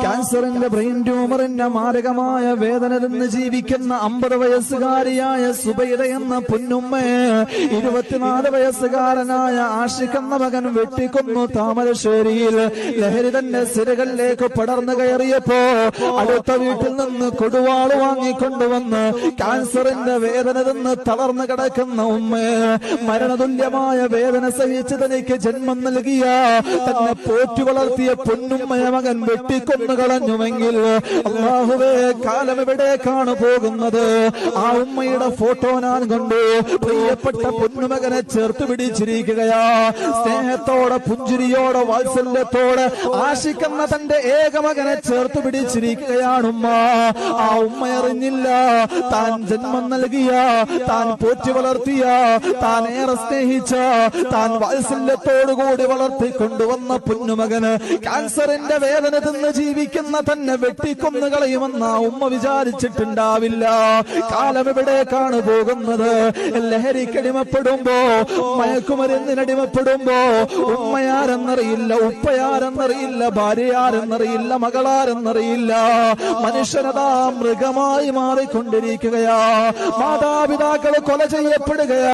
ക്യാൻസറിന്റെ ബ്രെയിൻ ട്യൂമറിന്റെ മാരകമായ വേദന നിന്ന് ജീവിക്കുന്ന അമ്പത് വയസ്സുകാരിയായ സുബൈദ എന്ന പൊന്നുമ്മ ഇരുപത്തിനാല് വയസ്സുകാരനായ ആഷിഖ് മകൻ വെട്ടിക്കൊന്നു താമരശ്ശേരിയിൽ. ലഹരി തന്നെ സിരകളിലേക്ക് പടർന്നു കയറിയപ്പോ അടുത്ത വീട്ടിൽ നിന്ന് കൊടുവാൾ വാങ്ങിക്കൊണ്ടുവന്ന് ക്യാൻസറിന്റെ വേദന നിന്ന് തളർന്നു കിടക്കുന്ന ഉമ്മ മരണതുല്യമായ വേദന സഹിച്ച് തനിക്ക് ജന്മം നൽകിയ തന്നെ പോറ്റി വളർത്തിയ പൊന്നുമ്മയ മകൻ വെട്ടിക്കൊന്നു കളഞ്ഞുവെങ്കിൽ അള്ളാഹുവേ കാലം എവിടേക്കാണ് പോകുന്നത്? ആ ഉമ്മയുടെ ഫോട്ടോ ഞാൻ കണ്ടു. പ്രിയപ്പെട്ട പൊന്നുമകനെ ചേർത്ത് പിടിച്ചിരിക്കുകയാ. സ്നേഹത്തോടെ പുഞ്ചിരിയോടെ വാത്സല്യത്തോടെ ആശിക്കുന്ന തന്റെ ഏകമകനെ ചേർത്ത് പിടിച്ചിരിക്കുകയാണ് ഉമ്മ. ആ ഉമ്മ അറിഞ്ഞില്ല. താൻ ജന്മം നൽകിയ താൻ പോറ്റി വളർത്തിയ താൻ ഏറെ സ്നേഹിച്ച താൻ വാത്സല്യത്തോടുകൂടി വളർത്തിക്കൊണ്ടുവന്ന പൊന്നുമകന് ക്യാൻസറിന്റെ വേദന തിന്ന് ജീവിക്കുന്ന തന്നെ വെട്ടിക്കൊന്നു കളയുമെന്ന ഉമ്മ വിചാരിച്ചിട്ടുണ്ടാവില്ല. കാലം എവിടേക്കാണ് പോകുന്നത് ലഹരിക്കടിമപ്പെടുമ്പോ മയക്കുമരുന്നിനടിമപ്പെടുമ്പോ ഉമ്മയാരെന്നറിയില്ല ഉപ്പയാരെന്നറിയില്ല ഭാര്യയാരെന്നറിയില്ല മകളാരെന്നറിയില്ല. മനുഷ്യനതാ മൃഗമായി മാറിക്കൊണ്ടിരിക്കുകയാ. മാതാപിതാക്കൾ കൊല ചെയ്യപ്പെടുകയാ.